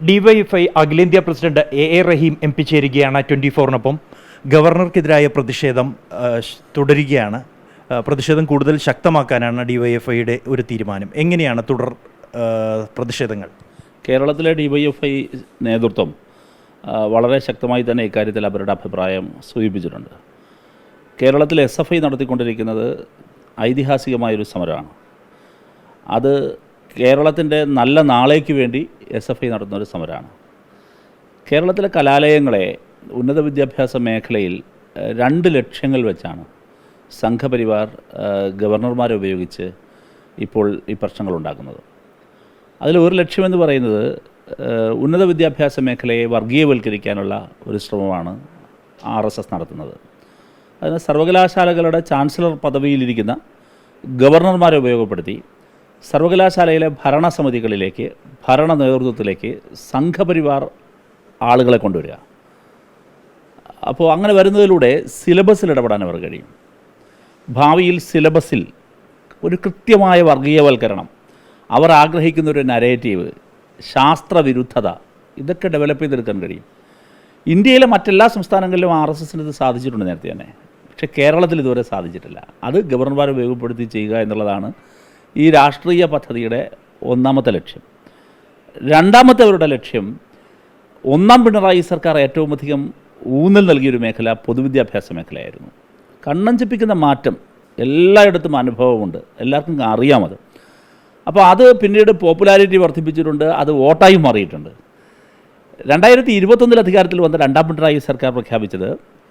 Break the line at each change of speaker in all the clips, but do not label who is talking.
DYFI അഖിലേന്ത്യാ president A A Rahim M P ചേരുകയാണ് twenty ഫോറിനൊപ്പം ഗവർണർക്കെതിരായ പ്രതിഷേധം തുടരുകയാണ്. പ്രതിഷേധം കൂടുതൽ ശക്തമാക്കാനാണ് ഡിവൈഎഫ്ഐയുടെ ഒരു തീരുമാനം. എങ്ങനെയാണ് തുടർ പ്രതിഷേധങ്ങൾ?
കേരളത്തിലെ ഡിവൈഎഫ്ഐ നേതൃത്വം വളരെ ശക്തമായി തന്നെ ഇക്കാര്യത്തിൽ അവരുടെ അഭിപ്രായം സൂചിപ്പിച്ചിട്ടുണ്ട്. കേരളത്തിൽ എസ് എഫ് ഐ നടത്തിക്കൊണ്ടിരിക്കുന്നത് ഐതിഹാസികമായൊരു സമരമാണ്. അത് കേരളത്തിന്റെ നല്ല നാളേക്ക് വേണ്ടി എസ് എഫ് ഐ നടത്തുന്ന ഒരു സമരമാണ്. കേരളത്തിലെ കലാലയങ്ങളെ ഉന്നത വിദ്യാഭ്യാസ മേഖലയിൽ രണ്ട് ലക്ഷ്യങ്ങൾ വെച്ചാണ് സംഘപരിവാർ ഗവർണർമാരെ ഉപയോഗിച്ച് ഇപ്പോൾ ഈ പ്രശ്നങ്ങൾ ഉണ്ടാക്കുന്നത്. അതിൽ ഒരു ലക്ഷ്യമെന്ന് പറയുന്നത് ഉന്നത വിദ്യാഭ്യാസ മേഖലയെ വർഗീയവൽക്കരിക്കാനുള്ള ഒരു ശ്രമമാണ് ആർ എസ് എസ് നടത്തുന്നത്. അതിന് സർവകലാശാലകളുടെ ചാൻസലർ പദവിയിലിരിക്കുന്ന ഗവർണർമാരെ ഉപയോഗപ്പെടുത്തി സർവകലാശാലയിലെ ഭരണസമിതികളിലേക്ക് ഭരണ നേതൃത്വത്തിലേക്ക് സംഘപരിവാർ ആളുകളെ കൊണ്ടുവരിക. അപ്പോൾ അങ്ങനെ വരുന്നതിലൂടെ സിലബസിൽ ഇടപെടാൻ അവർ കഴിയും. ഭാവിയിൽ സിലബസിൽ ഒരു കൃത്യമായ വർഗീയവൽക്കരണം അവർ ആഗ്രഹിക്കുന്ന ഒരു നരേറ്റീവ് ശാസ്ത്രവിരുദ്ധത ഇതൊക്കെ ഡെവലപ്പ് ചെയ്തെടുക്കാൻ കഴിയും. ഇന്ത്യയിലെ മറ്റെല്ലാ സംസ്ഥാനങ്ങളിലും ആർ എസ് എസിന് ഇത് സാധിച്ചിട്ടുണ്ട് നേരത്തെ തന്നെ. പക്ഷേ കേരളത്തിൽ ഇതുവരെ സാധിച്ചിട്ടില്ല. അത് ഗവർണർമാരെ ഉപയോഗപ്പെടുത്തി ചെയ്യുക എന്നുള്ളതാണ് ഈ രാഷ്ട്രീയ പദ്ധതിയുടെ ഒന്നാമത്തെ ലക്ഷ്യം. രണ്ടാമത്തെ അവരുടെ ലക്ഷ്യം ഒന്നാം പിണറായി സർക്കാർ ഏറ്റവും അധികം ഊന്നൽ നൽകിയൊരു മേഖല പൊതുവിദ്യാഭ്യാസ മേഖലയായിരുന്നു. കണ്ണഞ്ചിപ്പിക്കുന്ന മാറ്റം എല്ലായിടത്തും അനുഭവമുണ്ട്. എല്ലാവർക്കും അറിയാമത് അപ്പോൾ അത് പിന്നീട് പോപ്പുലാരിറ്റി വർദ്ധിപ്പിച്ചിട്ടുണ്ട് അത് വോട്ടായി മാറിയിട്ടുണ്ട്. രണ്ടായിരത്തി ഇരുപത്തൊന്നിൽ അധികാരത്തിൽ വന്ന രണ്ടാം പിണറായി സർക്കാർ പ്രഖ്യാപിച്ചത്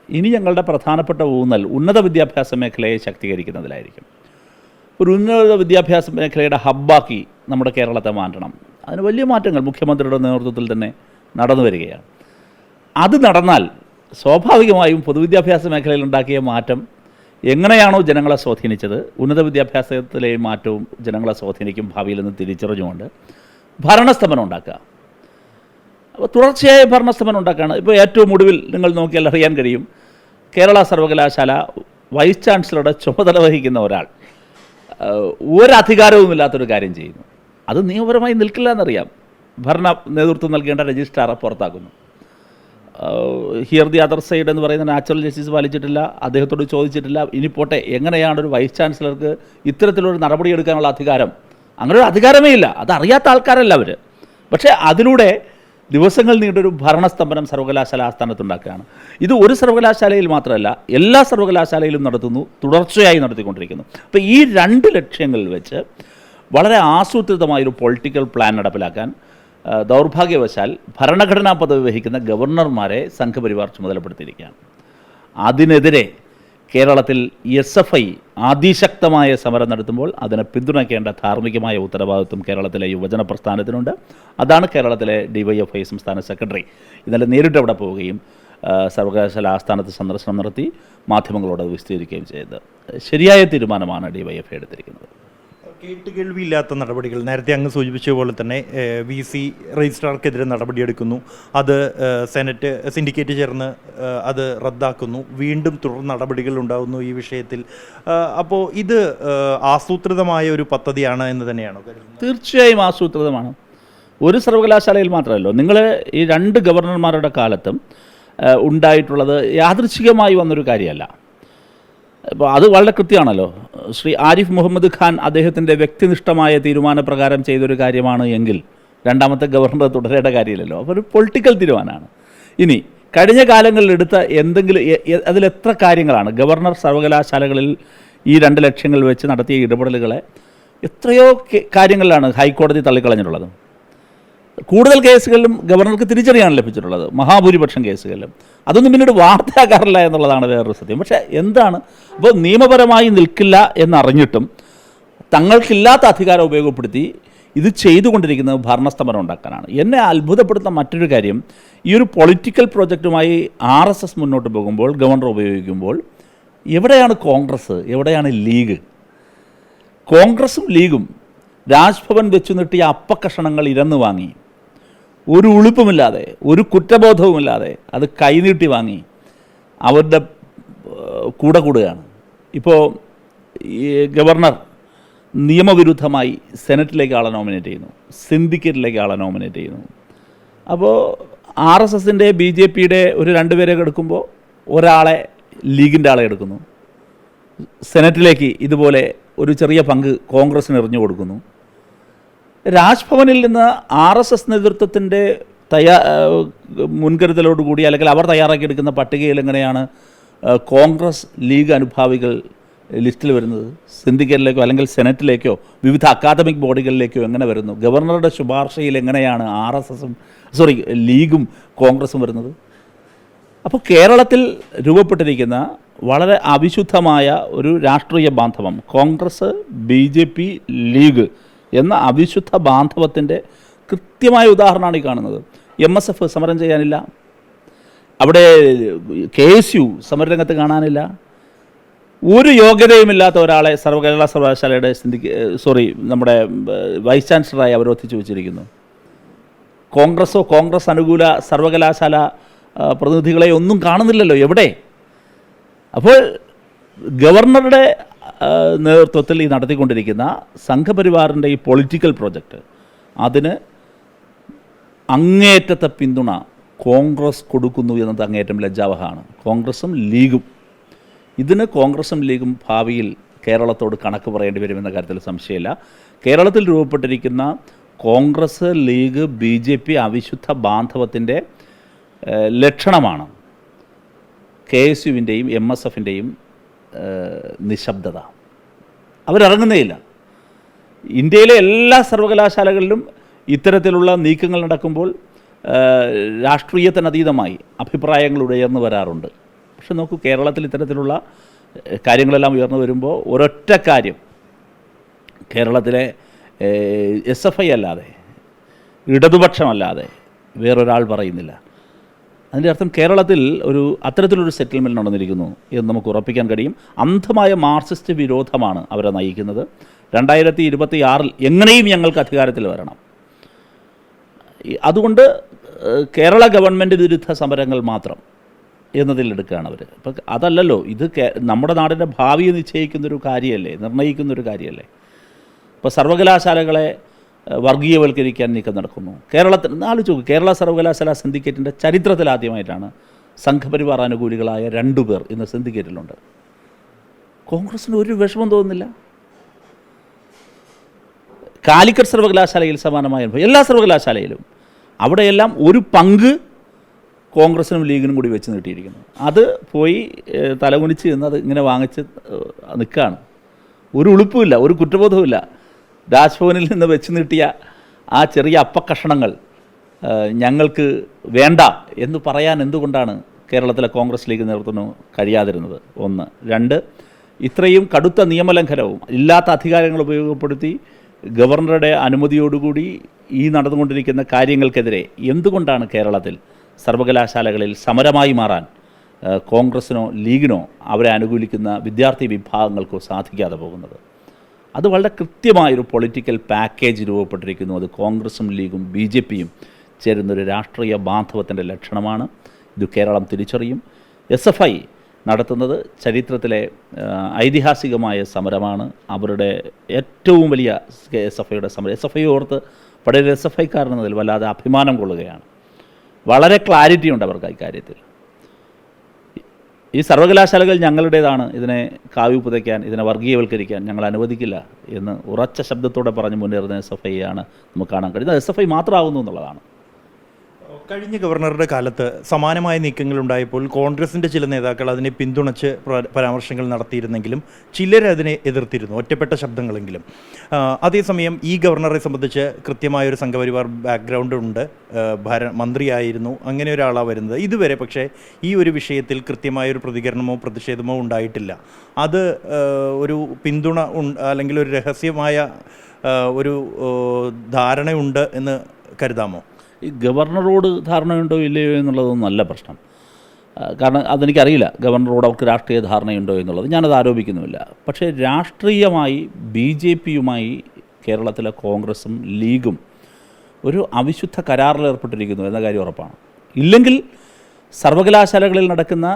ഇനി ഞങ്ങളുടെ പ്രധാനപ്പെട്ട ഊന്നൽ ഉന്നത വിദ്യാഭ്യാസ മേഖലയെ ശാക്തീകരിക്കുന്നതിലായിരിക്കും. ഒരു ഉന്നത വിദ്യാഭ്യാസ മേഖലയുടെ ഹബ്ബാക്കി നമ്മുടെ കേരളത്തെ മാറ്റണം. അതിന് വലിയ മാറ്റങ്ങൾ മുഖ്യമന്ത്രിയുടെ നേതൃത്വത്തിൽ തന്നെ നടന്നു വരികയാണ്. അത് നടന്നാൽ സ്വാഭാവികമായും പൊതുവിദ്യാഭ്യാസ മേഖലയിൽ ഉണ്ടാക്കിയ മാറ്റം എങ്ങനെയാണോ ജനങ്ങളെ സ്വാധീനിച്ചത് ഉന്നത വിദ്യാഭ്യാസത്തിലെ മാറ്റവും ജനങ്ങളെ സ്വാധീനിക്കും ഭാവിയിൽ നിന്ന് തിരിച്ചറിഞ്ഞുകൊണ്ട് ഭരണസ്തംഭനം ഉണ്ടാക്കുക. അപ്പോൾ തുടർച്ചയായ ഭരണസ്തംഭനം ഉണ്ടാക്കുകയാണ്. ഇപ്പോൾ ഏറ്റവും ഒടുവിൽ നിങ്ങൾ നോക്കിയാൽ അറിയാൻ കഴിയും കേരള സർവകലാശാല വൈസ് ചാൻസലറുടെ ചുമതല വഹിക്കുന്ന ഒരാൾ. ഒരധികാരവുമില്ലാത്തൊരു കാര്യം ചെയ്യുന്നു. അത് നിയമപരമായി നിൽക്കില്ല എന്നറിയാം. ഭരണ നേതൃത്വം നൽകേണ്ട രജിസ്ട്രാറെ പുറത്താക്കുന്നു. ഹിയർ ദി അതർ സൈഡ് എന്ന് പറയുന്ന നാച്ചുറൽ ജസ്റ്റിസ് പാലിച്ചിട്ടില്ല അദ്ദേഹത്തോട് ചോദിച്ചിട്ടില്ല. ഇനി പോട്ടെ എങ്ങനെയാണ് ഒരു വൈസ് ചാൻസലർക്ക് ഇത്തരത്തിലൊരു നടപടി എടുക്കാനുള്ള അധികാരം? അങ്ങനെ ഒരു അധികാരമേ ഇല്ല. അത് അറിയാത്ത ആൾക്കാരല്ല അവർ പക്ഷേ അതിലൂടെ ദിവസങ്ങൾ നീണ്ടൊരു ഭരണസ്തംഭനം സർവകലാശാല ആസ്ഥാനത്തുണ്ടാക്കുകയാണ്. ഇത് ഒരു സർവകലാശാലയിൽ മാത്രമല്ല എല്ലാ സർവകലാശാലയിലും നടത്തുന്നു തുടർച്ചയായി നടത്തിക്കൊണ്ടിരിക്കുന്നു. അപ്പോൾ ഈ രണ്ട് ലക്ഷ്യങ്ങളിൽ വെച്ച് വളരെ ആസൂത്രിതമായൊരു പൊളിറ്റിക്കൽ പ്ലാൻ നടപ്പിലാക്കാൻ ദൗർഭാഗ്യവശാൽ ഭരണഘടനാ പദവി വഹിക്കുന്ന ഗവർണർമാരെ സംഘപരിവാർ ചുമതലപ്പെടുത്തിയിരിക്കുകയാണ്. അതിനെതിരെ കേരളത്തിൽ എസ് എഫ് ഐ അതിശക്തമായ സമരം നടത്തുമ്പോൾ അതിനെ പിന്തുണയ്ക്കേണ്ട ധാർമ്മികമായ ഉത്തരവാദിത്വം കേരളത്തിലെ യുവജന പ്രസ്ഥാനത്തിനുണ്ട്. അതാണ് കേരളത്തിലെ ഡിവൈഎഫ്ഐ സംസ്ഥാന സെക്രട്ടറി. ഇന്നലെ നേരിട്ട് അവിടെ പോവുകയും സർവകലാശാല ആസ്ഥാനത്ത് സന്ദർശനം നടത്തി മാധ്യമങ്ങളോട് വിശദീകരിക്കുകയും ചെയ്തത്. ശരിയായ തീരുമാനമാണ് ഡിവൈഎഫ്ഐ എടുത്തിരിക്കുന്നത്.
കേട്ടുകേൾവിയില്ലാത്ത നടപടികൾ. നേരത്തെ അങ്ങ് സൂചിപ്പിച്ച പോലെ തന്നെ വി സി രജിസ്ട്രാർക്കെതിരെ നടപടിയെടുക്കുന്നു. അത് സെനറ്റ് സിൻഡിക്കേറ്റ് ചേർന്ന് അത് റദ്ദാക്കുന്നു. വീണ്ടും തുടർ നടപടികൾ ഉണ്ടാകുന്നു ഈ വിഷയത്തിൽ. അപ്പോൾ ഇത് ആസൂത്രിതമായ ഒരു പദ്ധതിയാണ് എന്ന് തന്നെയാണ്
തീർച്ചയായും ആസൂത്രിതമാണ്. ഒരു സർവകലാശാലയിൽ മാത്രമല്ലോ നിങ്ങൾ ഈ രണ്ട് ഗവർണർമാരുടെ കാലത്തും ഉണ്ടായിട്ടുള്ളത് യാദൃച്ഛികമായി വന്നൊരു കാര്യമല്ല. അപ്പോൾ അത് വളരെ കൃത്യമാണല്ലോ. ശ്രീ ആരിഫ് മുഹമ്മദ് ഖാൻ അദ്ദേഹത്തിന്റെ വ്യക്തിനിഷ്ഠമായ തീരുമാനപ്രകാരം ചെയ്തൊരു കാര്യമാണ് എങ്കിൽ രണ്ടാമത്തെ ഗവർണർ തുടരേണ്ട കാര്യമില്ലല്ലോ. അപ്പോൾ ഒരു പൊളിറ്റിക്കൽ തീരുമാനമാണ്. ഇനി കഴിഞ്ഞ കാലങ്ങളിൽ എടുത്ത എന്തെങ്കിലും അതിലെത്ര കാര്യങ്ങളാണ്? ഗവർണർ സർവകലാശാലകളിൽ ഈ രണ്ട് ലക്ഷ്യങ്ങൾ വെച്ച് നടത്തിയ ഇടപെടലുകളെ എത്രയോ കാര്യങ്ങളിലാണ് ഹൈക്കോടതി തള്ളിക്കളഞ്ഞിട്ടുള്ളത്. കൂടുതൽ കേസുകളിലും ഗവർണർക്ക് തിരിച്ചറിയാണ് ലഭിച്ചിട്ടുള്ളത് മഹാഭൂരിപക്ഷം കേസുകളിലും. അതൊന്നും പിന്നീട് വാർത്തയാക്കാറില്ല എന്നുള്ളതാണ് വേറൊരു സത്യം. പക്ഷേ എന്താണ്? അപ്പോൾ നിയമപരമായി നിൽക്കില്ല എന്നറിഞ്ഞിട്ടും തങ്ങൾക്കില്ലാത്ത അധികാരം ഉപയോഗപ്പെടുത്തി ഇത് ചെയ്തുകൊണ്ടിരിക്കുന്നത് ഭരണസ്തംഭനം ഉണ്ടാക്കാനാണ്. എന്നെ അത്ഭുതപ്പെടുത്തുന്ന മറ്റൊരു കാര്യം ഈ ഒരു പൊളിറ്റിക്കൽ പ്രോജക്റ്റുമായി ആർ എസ് എസ് മുന്നോട്ട് പോകുമ്പോൾ ഗവർണർ ഉപയോഗിക്കുമ്പോൾ എവിടെയാണ് കോൺഗ്രസ്? എവിടെയാണ് ലീഗ്? കോൺഗ്രസും ലീഗും രാജ്ഭവൻ വെച്ചു നീട്ടിയ അപ്പക്കഷണങ്ങൾ ഇരന്ന് വാങ്ങി. ഒരു ഉളുപ്പുമില്ലാതെ ഒരു കുറ്റബോധവുമില്ലാതെ അത് കൈനീട്ടി വാങ്ങി അവരുടെ കൂടെ കൂടുകയാണ്. ഇപ്പോൾ ഈ ഗവർണർ നിയമവിരുദ്ധമായി സെനറ്റിലേക്ക് ആളെ നോമിനേറ്റ് ചെയ്യുന്നു സിൻഡിക്കേറ്റിലേക്ക് ആളെ നോമിനേറ്റ് ചെയ്യുന്നു. അപ്പോൾ ആർ എസ് എസിന്റെ ബി ജെ പിയുടെ ഒരു രണ്ടുപേരെ എടുക്കുമ്പോൾ ഒരാളെ ലീഗിന്റെ ആളെ എടുക്കുന്നു. സെനറ്റിലേക്ക് ഇതുപോലെ ഒരു ചെറിയ പങ്ക് കോൺഗ്രസ്സിന് എറിഞ്ഞു കൊടുക്കുന്നു. രാജ്ഭവനിൽ നിന്ന് ആർ എസ് എസ് നേതൃത്വത്തിന്റെ തയ്യാ മുൻകരുതലോടുകൂടി അല്ലെങ്കിൽ അവർ തയ്യാറാക്കിയെടുക്കുന്ന പട്ടികയിൽ എങ്ങനെയാണ് കോൺഗ്രസ് ലീഗ് അനുഭാവികൾ ലിസ്റ്റിൽ വരുന്നത്? സിൻഡിക്കേറ്റിലേക്കോ അല്ലെങ്കിൽ സെനറ്റിലേക്കോ വിവിധ അക്കാദമിക് ബോഡികളിലേക്കോ എങ്ങനെ വരുന്നു? ഗവർണറുടെ ശുപാർശയിൽ എങ്ങനെയാണ് ആർ എസ് എസും സോറി ലീഗും കോൺഗ്രസും വരുന്നത്? അപ്പോൾ കേരളത്തിൽ രൂപപ്പെട്ടിരിക്കുന്ന വളരെ അവിശുദ്ധമായ ഒരു രാഷ്ട്രീയ ബാന്ധവം കോൺഗ്രസ് ബി ലീഗ് എന്ന അവിശുദ്ധ ബാന്ധവത്തിന്റെ കൃത്യമായ ഉദാഹരണമാണ് ഈ കാണുന്നത്. എം എസ് എഫ് സമരം ചെയ്യാനില്ല. അവിടെ കെ എസ് യു സമരരംഗത്ത് കാണാനില്ല. ഒരു യോഗ്യതയുമില്ലാത്ത ഒരാളെ സർവകലാ സർവകലാശാലയുടെ സിന്ധിക്ക് സോറി നമ്മുടെ വൈസ് ചാൻസലറായി അവരോധിച്ചു വെച്ചിരിക്കുന്നു. കോൺഗ്രസോ കോൺഗ്രസ് അനുകൂല സർവകലാശാല പ്രതിനിധികളെ ഒന്നും കാണുന്നില്ലല്ലോ എവിടെ? അപ്പോൾ ഗവർണറുടെ നേതൃത്വത്തിൽ ഈ നടത്തിക്കൊണ്ടിരിക്കുന്ന സംഘപരിവാറിന്റെ ഈ പൊളിറ്റിക്കൽ പ്രോജക്റ്റ് അതിന് അങ്ങേറ്റത്തെ പിന്തുണ കോൺഗ്രസ് കൊടുക്കുന്നു എന്നത് അങ്ങേറ്റം ലജ്ജാവഹമാണ്. കോൺഗ്രസും ലീഗും. ഇതിന് കോൺഗ്രസും ലീഗും ഭാവിയിൽ കേരളത്തോട് കണക്ക് പറയേണ്ടി വരുമെന്ന കാര്യത്തിൽ സംശയമില്ല. കേരളത്തിൽ രൂപപ്പെട്ടിരിക്കുന്ന Congress League B J P അവിശുദ്ധ ബാന്ധവത്തിന്റെ ലക്ഷണമാണ് കെ എസ് യുവിന്റെയും എം എസ് എഫിന്റെയും നിശബ്ദത. അവരിറങ്ങുന്നേയില്ല. ഇന്ത്യയിലെ എല്ലാ സർവകലാശാലകളിലും ഇത്തരത്തിലുള്ള നീക്കങ്ങൾ നടക്കുമ്പോൾ രാഷ്ട്രീയത്തിനതീതമായി അഭിപ്രായങ്ങൾ ഉയർന്നു വരാറുണ്ട്. പക്ഷെ നോക്കൂ കേരളത്തിൽ ഇത്തരത്തിലുള്ള കാര്യങ്ങളെല്ലാം ഉയർന്നു വരുമ്പോൾ ഒരൊറ്റ കാര്യം. കേരളത്തിലെ എസ് എഫ് ഐ അല്ലാതെ ഇടതുപക്ഷമല്ലാതെ വേറൊരാൾ പറയുന്നില്ല. അതിന്റെ അർത്ഥം കേരളത്തിൽ ഒരു അത്തരത്തിലൊരു സെറ്റിൽമെന്റ് നടന്നിരിക്കുന്നു എന്ന് നമുക്ക് ഉറപ്പിക്കാൻ കഴിയും. അന്ധമായ മാർക്സിസ്റ്റ് വിരോധമാണ് അവരെ നയിക്കുന്നത്. രണ്ടായിരത്തി ഇരുപത്തി ആറിൽ എങ്ങനെയും ഞങ്ങൾക്ക് അധികാരത്തിൽ വരണം. അതുകൊണ്ട് കേരള ഗവൺമെന്റ് വിരുദ്ധ സമരങ്ങൾ മാത്രം എന്നതിലെടുക്കുകയാണ് അവർ അപ്പം അതല്ലല്ലോ ഇത് നമ്മുടെ നാടിന്റെ ഭാവിയെ നിശ്ചയിക്കുന്നൊരു കാര്യമല്ലേ നിർണയിക്കുന്നൊരു കാര്യമല്ലേ? ഇപ്പോൾ സർവകലാശാലകളെ വർഗീയവൽക്കരിക്കാൻ നീക്കം നടക്കുന്നു. കേരളത്തിൽ ആലോചിച്ച് നോക്കും കേരള സർവകലാശാല സിൻഡിക്കേറ്റിന്റെ ചരിത്രത്തിൽ ആദ്യമായിട്ടാണ് സംഘപരിവാർ അനുകൂലികളായ രണ്ടുപേർ ഇന്ന് സിൻഡിക്കേറ്റിലുണ്ട് കോൺഗ്രസിന് ഒരു വിഷമം തോന്നുന്നില്ല? കാലിക്കറ്റ് സർവകലാശാലയിൽ സമാനമായ അനുഭവം. എല്ലാ സർവകലാശാലയിലും അവിടെയെല്ലാം ഒരു പങ്ക് കോൺഗ്രസിനും ലീഗിനും കൂടി വെച്ച് നീട്ടിയിരിക്കുന്നു. അത് പോയി തലകുനിച്ച് നിന്ന് അത് ഇങ്ങനെ വാങ്ങിച്ച് നിൽക്കുകയാണ്. ഒരു ഉളുപ്പുമില്ല ഒരു കുറ്റബോധവുമില്ല. രാജ്ഭവനിൽ നിന്ന് വെച്ച് നീട്ടിയ ആ ചെറിയ അപ്പക്കഷണങ്ങൾ ഞങ്ങൾക്ക് വേണ്ട എന്ന് പറയാൻ എന്തുകൊണ്ടാണ് കേരളത്തിലെ കോൺഗ്രസ് ലീഗ് നേതൃത്വത്തിന് കഴിയാതിരുന്നത്? ഒന്ന്. രണ്ട് ഇത്രയും കടുത്ത നിയമലംഘനവും ഇല്ലാത്ത അധികാരങ്ങൾ ഉപയോഗപ്പെടുത്തി ഗവർണറുടെ അനുമതിയോടുകൂടി ഈ നടന്നുകൊണ്ടിരിക്കുന്ന കാര്യങ്ങൾക്കെതിരെ എന്തുകൊണ്ടാണ് കേരളത്തിൽ സർവകലാശാലകളിൽ സമരമായി മാറാൻ കോൺഗ്രസിനോ ലീഗിനോ അവരെ അനുകൂലിക്കുന്ന വിദ്യാർത്ഥി വിഭാഗങ്ങൾക്കോ സാധിക്കാതെ പോകുന്നത്? അത് വളരെ കൃത്യമായൊരു പൊളിറ്റിക്കൽ പാക്കേജ് രൂപപ്പെട്ടിരിക്കുന്നു. അത് കോൺഗ്രസും ലീഗും ബി ജെ പിയും ചേരുന്നൊരു രാഷ്ട്രീയ ബാന്ധവത്തിന്റെ ലക്ഷണമാണ്. ഇത് കേരളം തിരിച്ചറിയും. എസ് എഫ് ഐ നടത്തുന്നത് ചരിത്രത്തിലെ ഐതിഹാസികമായ സമരമാണ്. അവരുടെ ഏറ്റവും വലിയ എസ് എഫ് ഐയുടെ സമരം. എസ് എഫ് ഐ ഓർത്ത് പഴയ എസ് എഫ് ഐക്കാരനതിൽ വല്ലാതെ അഭിമാനം കൊള്ളുകയാണ്. വളരെ ക്ലാരിറ്റി ഉണ്ട് അവർക്ക് ഇക്കാര്യത്തിൽ. ഈ സർവകലാശാലകൾ ഞങ്ങളുടേതാണ്. ഇതിനെ കാവ്യ പുതയ്ക്കാൻ ഇതിനെ വർഗീയവൽക്കരിക്കാൻ ഞങ്ങൾ അനുവദിക്കില്ല എന്ന് ഉറച്ച ശബ്ദത്തോടെ പറഞ്ഞ് മുന്നേറുന്ന എസ് എഫ് ഐ ആണ് നമുക്ക് കാണാൻ കഴിയുന്നത്. എസ് എഫ് ഐ മാത്രമാകുന്നു എന്നുള്ളതാണ്.
കഴിഞ്ഞ ഗവർണറുടെ കാലത്ത് സമാനമായ നീക്കങ്ങൾ ഉണ്ടായപ്പോൾ കോൺഗ്രസിന്റെ ചില നേതാക്കൾ അതിനെ പിന്തുണച്ച് പരാമർശങ്ങൾ നടത്തിയിരുന്നെങ്കിലും ചിലർ അതിനെ എതിർത്തിരുന്നു ഒറ്റപ്പെട്ട ശബ്ദങ്ങളെങ്കിലും. അതേസമയം ഈ ഗവർണറെ സംബന്ധിച്ച് കൃത്യമായ ഒരു സംഘപരിവാർ ബാക്ക്ഗ്രൗണ്ട് ഉണ്ട്. ഭര മന്ത്രിയായിരുന്നു അങ്ങനെ ഒരാളാണ് വരുന്നത്. ഇതുവരെ പക്ഷേ ഈ ഒരു വിഷയത്തിൽ കൃത്യമായ ഒരു പ്രതികരണമോ പ്രതിഷേധമോ ഉണ്ടായിട്ടില്ല. അത് ഒരു പിന്തുണ അല്ലെങ്കിൽ ഒരു രഹസ്യമായ ഒരു ധാരണയുണ്ട് എന്ന് കരുതാമോ?
ഈ ഗവർണറോട് ധാരണയുണ്ടോ ഇല്ലയോ എന്നുള്ളതൊന്നും നല്ല പ്രശ്നം. കാരണം അതെനിക്കറിയില്ല ഗവർണറോട് അവർക്ക് രാഷ്ട്രീയ ധാരണയുണ്ടോ എന്നുള്ളത്. ഞാനത് ആരോപിക്കുന്നുമില്ല. പക്ഷേ രാഷ്ട്രീയമായി ബി ജെ പിയുമായി കേരളത്തിലെ കോൺഗ്രസും ലീഗും ഒരു അവിശുദ്ധ കരാറിൽ ഏർപ്പെട്ടിരിക്കുന്നു എന്ന കാര്യം ഉറപ്പാണ്. ഇല്ലെങ്കിൽ സർവകലാശാലകളിൽ നടക്കുന്ന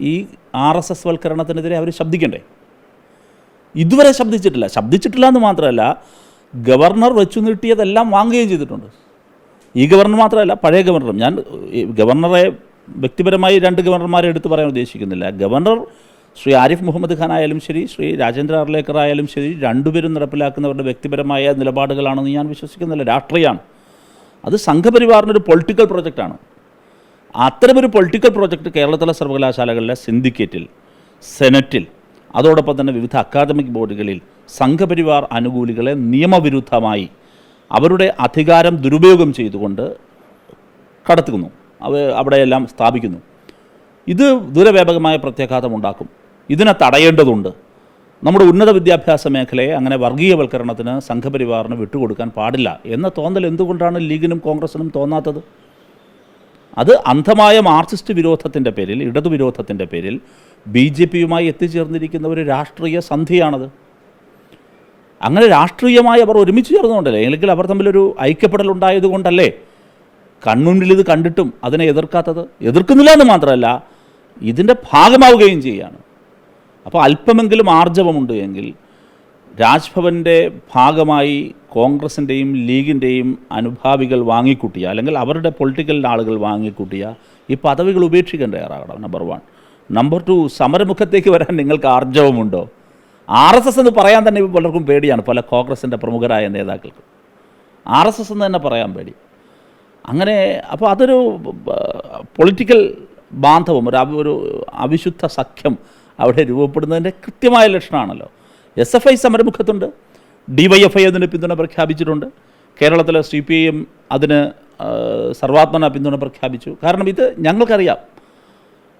ഈ ആർ എസ് എസ് വൽക്കരണത്തിനെതിരെ അവർ ശബ്ദിക്കണ്ടേ? ഇതുവരെ ശബ്ദിച്ചിട്ടില്ല. ശബ്ദിച്ചിട്ടില്ല എന്ന് മാത്രമല്ല ഗവർണർ വെച്ചു നീട്ടിയതെല്ലാം വാങ്ങുകയും ചെയ്തിട്ടുണ്ട്. ഈ ഗവർണർ മാത്രമല്ല പഴയ ഗവർണറും. ഞാൻ ഗവർണറെ വ്യക്തിപരമായി രണ്ട് ഗവർണർമാരെ എടുത്തു പറയാൻ ഉദ്ദേശിക്കുന്നില്ല. ഗവർണർ ശ്രീ ആരിഫ് മുഹമ്മദ് ഖാൻ ആയാലും ശരി ശ്രീ രാജേന്ദ്ര അർലേക്കർ ആയാലും ശരി രണ്ടുപേരും നടപ്പിലാക്കുന്നവരുടെ വ്യക്തിപരമായ നിലപാടുകളാണെന്ന് ഞാൻ വിശ്വസിക്കുന്നില്ല. രാഷ്ട്രീയമാണ്. അത് സംഘപരിവാറിനൊരു പൊളിറ്റിക്കൽ പ്രൊജക്റ്റാണ്. അത്തരമൊരു പൊളിറ്റിക്കൽ പ്രോജക്റ്റ് കേരളത്തിലെ സർവകലാശാലകളിലെ സിൻഡിക്കേറ്റിൽ സെനറ്റിൽ അതോടൊപ്പം തന്നെ വിവിധ അക്കാദമിക് ബോർഡുകളിൽ സംഘപരിവാർ അനുകൂലികളെ നിയമവിരുദ്ധമായി അവരുടെ അധികാരം ദുരുപയോഗം ചെയ്തുകൊണ്ട് കടത്തുന്നു. അവ അവിടെയെല്ലാം സ്ഥാപിക്കുന്നു. ഇത് ദൂരവ്യാപകമായ പ്രത്യാഘാതം ഉണ്ടാക്കും. ഇതിനെ തടയേണ്ടതുണ്ട്. നമ്മുടെ ഉന്നത വിദ്യാഭ്യാസ മേഖലയെ അങ്ങനെ വർഗീയവൽക്കരണത്തിന് സംഘപരിവാറിന് വിട്ടുകൊടുക്കാൻ പാടില്ല എന്ന തോന്നൽ എന്തുകൊണ്ടാണ് ലീഗിനും കോൺഗ്രസിനും തോന്നാത്തത്? അത് അന്ധമായ മാർക്സിസ്റ്റ് വിരോധത്തിന്റെ പേരിൽ ഇടതുവിരോധത്തിന്റെ പേരിൽ ബി ജെ പിയുമായി എത്തിച്ചേർന്നിരിക്കുന്ന ഒരു രാഷ്ട്രീയ സന്ധിയാണത്. അങ്ങനെ രാഷ്ട്രീയമായി അവർ ഒരുമിച്ച് ചേർന്നുകൊണ്ടല്ലേ? അല്ലെങ്കിൽ അവർ തമ്മിലൊരു ഐക്യപ്പെടൽ ഉണ്ടായതുകൊണ്ടല്ലേ കൺമുന്നിൽ ഇത് കണ്ടിട്ടും അതിനെ എതിർക്കാത്തത്? എതിർക്കുന്നില്ല എന്ന് മാത്രമല്ല ഇതിന്റെ ഭാഗമാവുകയും ചെയ്യുകയാണ് അപ്പോൾ അല്പമെങ്കിലും ആർജവമുണ്ട് എങ്കിൽ രാജ്ഭവന്റെ ഭാഗമായി കോൺഗ്രസിന്റെയും ലീഗിന്റെയും അനുഭാവികൾ വാങ്ങിക്കൂട്ടിയ അല്ലെങ്കിൽ അവരുടെ പൊളിറ്റിക്കൽ ആളുകൾ വാങ്ങിക്കൂട്ടിയ ഈ പദവികൾ ഉപേക്ഷിക്കാൻ തയ്യാറാകണം നമ്പർ വൺ നമ്പർ ടു സമരമുഖത്തേക്ക് വരാൻ നിങ്ങൾക്ക് ആർജവമുണ്ടോ? ആർ എസ് എസ് എന്ന് പറയാൻ തന്നെ ഇപ്പോൾ പലർക്കും പേടിയാണ് പല കോൺഗ്രസിന്റെ പ്രമുഖരായ നേതാക്കൾക്ക്. ആർ എസ് എസ് എന്ന് തന്നെ പറയാൻ പേടി. അങ്ങനെ അപ്പോൾ അതൊരു പൊളിറ്റിക്കൽ ബാന്ധവം ഒരു ഒരു അവിശുദ്ധ സഖ്യം അവിടെ രൂപപ്പെടുന്നതിന്റെ കൃത്യമായ ലക്ഷണമാണല്ലോ. എസ് എഫ് ഐ സമരമുഖത്തുണ്ട് ഡി വൈ എഫ് ഐ അതിന് പിന്തുണ പ്രഖ്യാപിച്ചിട്ടുണ്ട് കേരളത്തിലെ സി പി ഐ എം അതിന് സർവാത്മന പിന്തുണ പ്രഖ്യാപിച്ചു. കാരണം ഇത് ഞങ്ങൾക്കറിയാം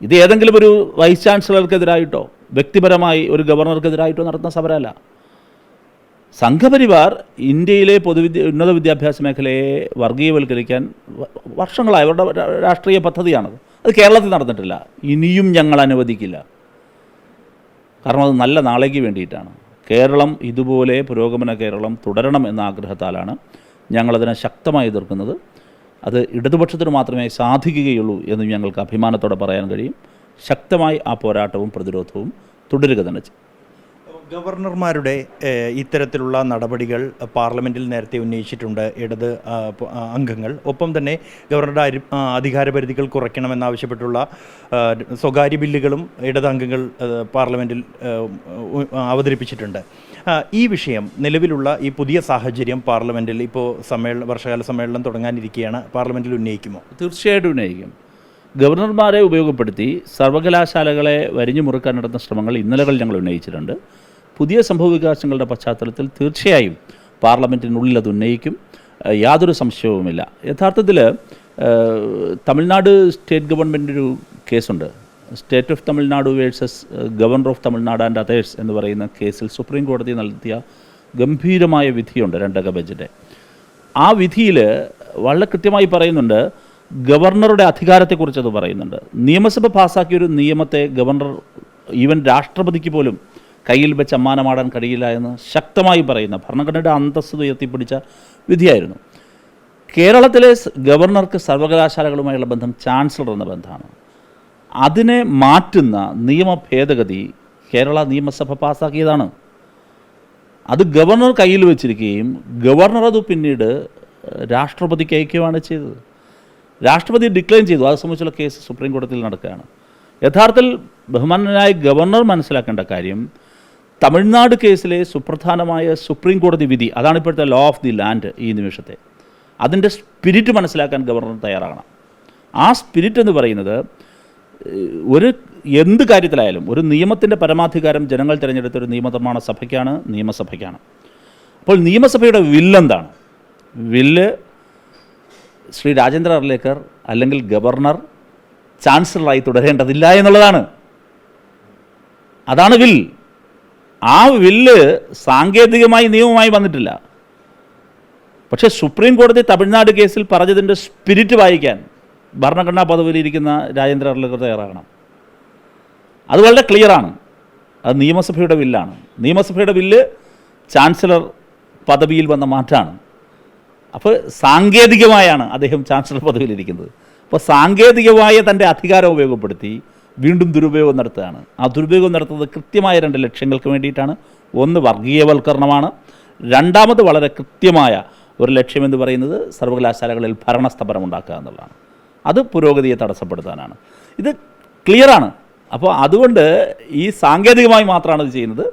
ഇത് ഏതെങ്കിലും ഒരു വൈസ് ചാൻസലർക്കെതിരായിട്ടോ വ്യക്തിപരമായി ഒരു ഗവർണർക്കെതിരായിട്ടോ നടത്തുന്ന സമരമല്ല. സംഘപരിവാർ ഇന്ത്യയിലെ പൊതുവിദ്യ ഉന്നത വിദ്യാഭ്യാസ മേഖലയെ വർഗീയവൽക്കരിക്കാൻ വർഷങ്ങളായി അവരുടെ രാഷ്ട്രീയ പദ്ധതിയാണത്. അത് കേരളത്തിൽ നടന്നിട്ടില്ല. ഇനിയും ഞങ്ങൾ അനുവദിക്കില്ല. കാരണം അത് നല്ല നാളേക്ക് വേണ്ടിയിട്ടാണ്. കേരളം ഇതുപോലെ പുരോഗമന കേരളം തുടരണം എന്ന ആഗ്രഹത്താലാണ് ഞങ്ങളതിനെ ശക്തമായി എതിർക്കുന്നത്. അത് ഇടതുപക്ഷത്തിന് മാത്രമേ സാധിക്കുകയുള്ളൂ എന്ന് ഞങ്ങൾക്ക് അഭിമാനത്തോടെ പറയാൻ കഴിയും. ശക്തമായി ആ പോരാട്ടവും പ്രതിരോധവും തുടരുക തന്നെ
ഗവർണർമാരുടെ ഇത്തരത്തിലുള്ള നടപടികൾ പാർലമെന്റിൽ നേരത്തെ ഉന്നയിച്ചിട്ടുണ്ട്. ഇടത് അംഗങ്ങൾ. ഒപ്പം തന്നെ ഗവർണറുടെ അധികാരപരിധികൾ കുറയ്ക്കണമെന്നാവശ്യപ്പെട്ടുള്ള സ്വകാര്യ ബില്ലുകളും ഇടത് അംഗങ്ങൾ പാർലമെന്റിൽ അവതരിപ്പിച്ചിട്ടുണ്ട്. ഈ വിഷയം നിലവിലുള്ള ഈ പുതിയ സാഹചര്യം പാർലമെന്റിൽ ഇപ്പോൾ സമ്മേളനം വർഷകാല സമ്മേളനം തുടങ്ങാനിരിക്കുകയാണ്. പാർലമെന്റിൽ ഉന്നയിക്കുമോ?
തീർച്ചയായിട്ടും ഉന്നയിക്കും. ഗവർണർമാരെ ഉപയോഗപ്പെടുത്തി സർവകലാശാലകളെ വരിഞ്ഞു മുറുക്കാൻ നടത്തുന്ന ശ്രമങ്ങൾ ഇന്നലകൾ ഞങ്ങൾ ഉന്നയിച്ചിട്ടുണ്ട്. പുതിയ സംഭവവികാസങ്ങളുടെ പശ്ചാത്തലത്തിൽ തീർച്ചയായും പാർലമെന്റിനുള്ളിൽ അത് ഉന്നയിക്കും. യാതൊരു സംശയവുമില്ല. യഥാർത്ഥത്തിൽ തമിഴ്നാട് സ്റ്റേറ്റ് ഗവൺമെന്റിന്റെ ഒരു കേസുണ്ട്. State of Tamil Nadu versus governor of Tamil Nadu and others എന്ന് പറയുന്ന കേസിൽ സുപ്രീം കോടതി നൽകിയ ഗംഭീരമായ വിധിയുണ്ട് രണ്ടക ബെഞ്ചിന്റെ ആ വിധിയിൽ വളരെ കൃത്യമായി പറയുന്നുണ്ട് ഗവർണറുടെ അധികാരത്തെക്കുറിച്ച് അത് പറയുന്നുണ്ട്. നിയമസഭ പാസ്സാക്കിയ ഒരു നിയമത്തെ ഗവർണർ ഈവൻ രാഷ്ട്രപതിക്ക് പോലും കയ്യിൽ വെച്ച് അമ്മാനമാടാൻ കഴിയില്ല എന്ന് ശക്തമായി പറയുന്ന ഭരണഘടനയുടെ അന്തസ്സത ഉയർത്തിപ്പിടിച്ച വിധിയായിരുന്നു. കേരളത്തിലെ ഗവർണർക്ക് സർവകലാശാലകളുമായുള്ള ബന്ധം ചാൻസലർ എന്ന ബന്ധമാണ്. അതിനെ മാറ്റുന്ന നിയമ ഭേദഗതി കേരള നിയമസഭ പാസ്സാക്കിയതാണ് അത് ഗവർണർ കയ്യിൽ വെച്ചിരിക്കുകയും ഗവർണർ അത് പിന്നീട് രാഷ്ട്രപതിക്ക് അയക്കുകയാണ് ചെയ്തത്. രാഷ്ട്രപതി ഡിക്ലൈൻ ചെയ്തു. അത് സംബന്ധിച്ചുള്ള കേസ് സുപ്രീം കോടതിയിൽ നടക്കുകയാണ്. യഥാർത്ഥത്തിൽ ബഹുമാനനായ ഗവർണർ മനസ്സിലാക്കേണ്ട കാര്യം തമിഴ്നാട് കേസിലെ സുപ്രധാനമായ സുപ്രീം കോടതി വിധി അതാണ് ഇപ്പോഴത്തെ ലോ ഓഫ് ദി ലാൻഡ് ഈ നിമിഷത്തെ. അതിന്റെ സ്പിരിറ്റ് മനസ്സിലാക്കാൻ ഗവർണർ തയ്യാറാകണം. ആ സ്പിരിറ്റ് എന്ന് പറയുന്നത് ഒരു എന്ത് കാര്യത്തിലായാലും ഒരു നിയമത്തിന്റെ പരമാധികാരം ജനങ്ങൾ തിരഞ്ഞെടുത്ത ഒരു നിയമനിർമ്മാണ സഭയ്ക്കാണ് നിയമസഭയ്ക്കാണ്. അപ്പോൾ നിയമസഭയുടെ വില്ലെന്താണ്? വില്ല് ശ്രീ രാജേന്ദ്ര അർലേക്കർ അല്ലെങ്കിൽ ഗവർണർ ചാൻസലറായി തുടരേണ്ടതില്ല എന്നുള്ളതാണ്. അതാണ് വിൽ ആ വില്ല് സാങ്കേതികമായി നിയമമായി വന്നിട്ടില്ല. പക്ഷേ സുപ്രീം കോടതി തമിഴ്നാട് കേസിൽ പറഞ്ഞതിന്റെ സ്പിരിറ്റ് വായിക്കാൻ ഭരണഘടനാ പദവിയിലിരിക്കുന്ന രാജേന്ദ്ര അർലേക്കർ തയ്യാറാകണം. അത് വളരെ ക്ലിയറാണ് അത് നിയമസഭയുടെ ബില്ലാണ്. നിയമസഭയുടെ ബില്ല് ചാൻസലർ പദവിയിൽ വന്ന മാറ്റാണ്. അപ്പോൾ സാങ്കേതികമായാണ് അദ്ദേഹം ചാൻസലർ പദവിയിലിരിക്കുന്നത് അപ്പോൾ സാങ്കേതികമായ തന്റെ അധികാരം ഉപയോഗപ്പെടുത്തി വീണ്ടും ദുരുപയോഗം നടത്തുകയാണ്. ആ ദുരുപയോഗം നടത്തുന്നത് കൃത്യമായ രണ്ട് ലക്ഷ്യങ്ങൾക്ക് വേണ്ടിയിട്ടാണ്. ഒന്ന് വർഗീയവൽക്കരണമാണ്. രണ്ടാമത് വളരെ കൃത്യമായ ഒരു ലക്ഷ്യമെന്ന് പറയുന്നത് സർവകലാശാലകളിൽ ഭരണസ്തംഭനം ഉണ്ടാക്കുക എന്നുള്ളതാണ്. അത് പുരോഗതിയെ തടസ്സപ്പെടുത്താനാണ്. ഇത് ക്ലിയറാണ് അപ്പോൾ അതുകൊണ്ട് ഈ സാങ്കേതികമായി മാത്രമാണ് ഇത് ചെയ്യുന്നത്.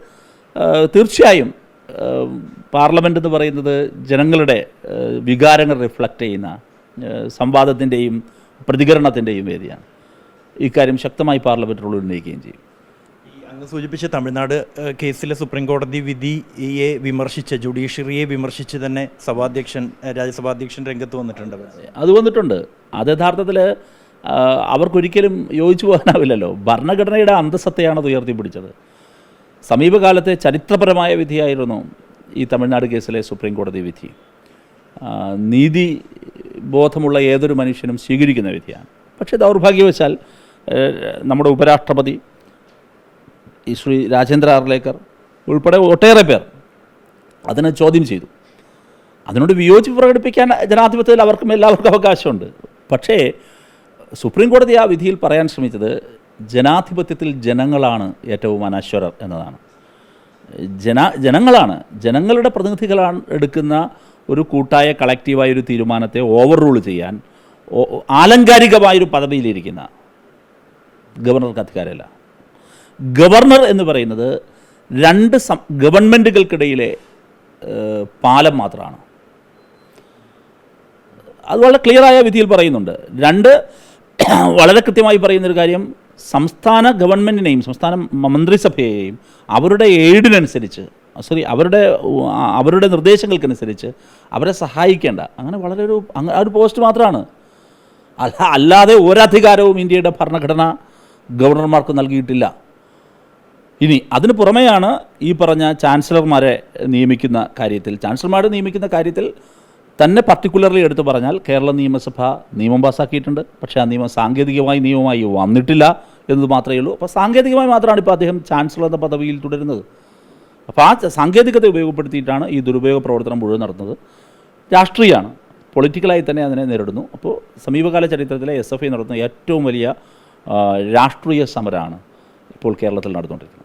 തീർച്ചയായും പാർലമെന്റ് എന്ന് പറയുന്നത് ജനങ്ങളുടെ വികാരങ്ങൾ റിഫ്ലക്റ്റ് ചെയ്യുന്ന സംവാദത്തിന്റെയും പ്രതികരണത്തിന്റെയും വേദിയാണ്. ഇക്കാര്യം ശക്തമായി പാർലമെന്റിനുള്ളിൽ ഉന്നയിക്കുകയും ചെയ്യും.
അങ്ങ് സൂചിപ്പിച്ച തമിഴ്നാട് കേസിലെ സുപ്രീം കോടതി വിധിയെ വിമർശിച്ച് ജുഡീഷ്യറിയെ വിമർശിച്ച് തന്നെ സഭാധ്യക്ഷൻ രാജ്യസഭാധ്യക്ഷൻ രംഗത്ത് വന്നിട്ടുണ്ട്.
അത് വന്നിട്ടുണ്ട്. അത് യഥാർത്ഥത്തിൽ അവർക്കൊരിക്കലും യോജിച്ചു പോകാനാവില്ലല്ലോ. ഭരണഘടനയുടെ അന്തസ്സത്തെയാണ് അത് ഉയർത്തിപ്പിടിച്ചത്. സമീപകാലത്തെ ചരിത്രപരമായ വിധിയായിരുന്നു ഈ തമിഴ്നാട് കേസിലെ സുപ്രീം കോടതി വിധി നീതി ബോധമുള്ള ഏതൊരു മനുഷ്യനും സ്വീകരിക്കുന്ന വിധിയാണ്. പക്ഷേ ദൗർഭാഗ്യവശാൽ നമ്മുടെ ഉപരാഷ്ട്രപതി ഈ ശ്രീ രാജേന്ദ്ര ആർലേക്കർ ഉൾപ്പെടെ ഒട്ടേറെ പേർ അതിനെ ചോദ്യം ചെയ്തു. അതിനോട് വിയോജിപ്പ് പ്രകടിപ്പിക്കാൻ ജനാധിപത്യത്തിൽ അവർക്കും എല്ലാവർക്കും അവകാശമുണ്ട്. പക്ഷേ സുപ്രീം കോടതി ആ വിധിയിൽ പറയാൻ ശ്രമിച്ചത് ജനാധിപത്യത്തിൽ ജനങ്ങളാണ് ഏറ്റവും അനശ്വരർ എന്നതാണ്. ജന ജനങ്ങളാണ് ജനങ്ങളുടെ പ്രതിനിധികളാണ് എടുക്കുന്ന ഒരു കൂട്ടായ കളക്റ്റീവായ ഒരു തീരുമാനത്തെ ഓവർ റൂൾ ചെയ്യാൻ ആലങ്കാരികമായൊരു പദവിയിലിരിക്കുന്ന ഗവർണർക്ക് അധികാരമില്ല. ഗവർണർ എന്ന് പറയുന്നത് രണ്ട് ഗവൺമെന്റുകൾക്കിടയിലെ പാലം മാത്രമാണ്. അത് വളരെ ക്ലിയറായ വിധിയിൽ പറയുന്നുണ്ട്. രണ്ട് വളരെ കൃത്യമായി പറയുന്നൊരു കാര്യം സംസ്ഥാന ഗവൺമെന്റിനെയും സംസ്ഥാന മന്ത്രിസഭയെയും അവരുടെ എയ്ഡിനനുസരിച്ച് സോറി അവരുടെ അവരുടെ നിർദ്ദേശങ്ങൾക്കനുസരിച്ച് അവരെ സഹായിക്കേണ്ട. അങ്ങനെ വളരെ ഒരു ആ ഒരു പോസ്റ്റ് മാത്രമാണ് അല്ല അല്ലാതെ ഒരധികാരവും ഇന്ത്യയുടെ ഭരണഘടന ഗവർണർമാർക്ക് നൽകിയിട്ടില്ല. ഇനി അതിന് പുറമെയാണ് ഈ പറഞ്ഞ ചാൻസലർമാരെ നിയമിക്കുന്ന കാര്യത്തിൽ. ചാൻസലർമാരെ നിയമിക്കുന്ന കാര്യത്തിൽ തന്നെ പർട്ടിക്കുലർലി എടുത്തു പറഞ്ഞാൽ കേരള നിയമസഭ നിയമം പാസ്സാക്കിയിട്ടുണ്ട് പക്ഷേ ആ നിയമം സാങ്കേതികമായി നിയമമായി വന്നിട്ടില്ല എന്നത് മാത്രമേ ഉള്ളൂ. അപ്പോൾ സാങ്കേതികമായി മാത്രമാണ് ഇപ്പോൾ അദ്ദേഹം ചാൻസലർ എന്ന പദവിയിൽ തുടരുന്നത്. അപ്പോൾ ആ സാങ്കേതികത ഉപയോഗപ്പെടുത്തിയിട്ടാണ് ഈ ദുരുപയോഗ പ്രവർത്തനം മുഴുവൻ നടന്നത്. രാഷ്ട്രീയമാണ് പൊളിറ്റിക്കലായി തന്നെ അതിനെ നേരിടുന്നു. അപ്പോൾ സമീപകാല ചരിത്രത്തിലെ എസ് എഫ് ഐ നടത്തുന്ന ഏറ്റവും വലിയ രാഷ്ട്രീയ സമരമാണ് ഇപ്പോൾ കേരളത്തിൽ നടന്നുകൊണ്ടിരിക്കുന്നത്.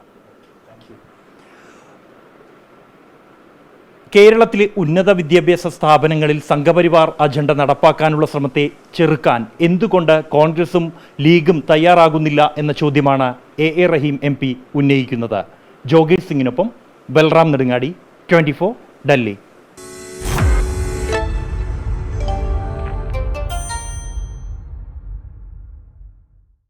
കേരളത്തിലെ ഉന്നത വിദ്യാഭ്യാസ സ്ഥാപനങ്ങളിൽ സംഘപരിവാർ അജണ്ട നടപ്പാക്കാനുള്ള ശ്രമത്തെ ചെറുക്കാൻ എന്തുകൊണ്ട് കോൺഗ്രസും ലീഗും തയ്യാറാകുന്നില്ല എന്ന ചോദ്യമാണ് A A Rahim M P ഉന്നയിക്കുന്നത്. ജോഗേഷ് സിംഗിനൊപ്പം ബൽറാം നെടുങ്ങാടി ട്വന്റി ഡൽഹി.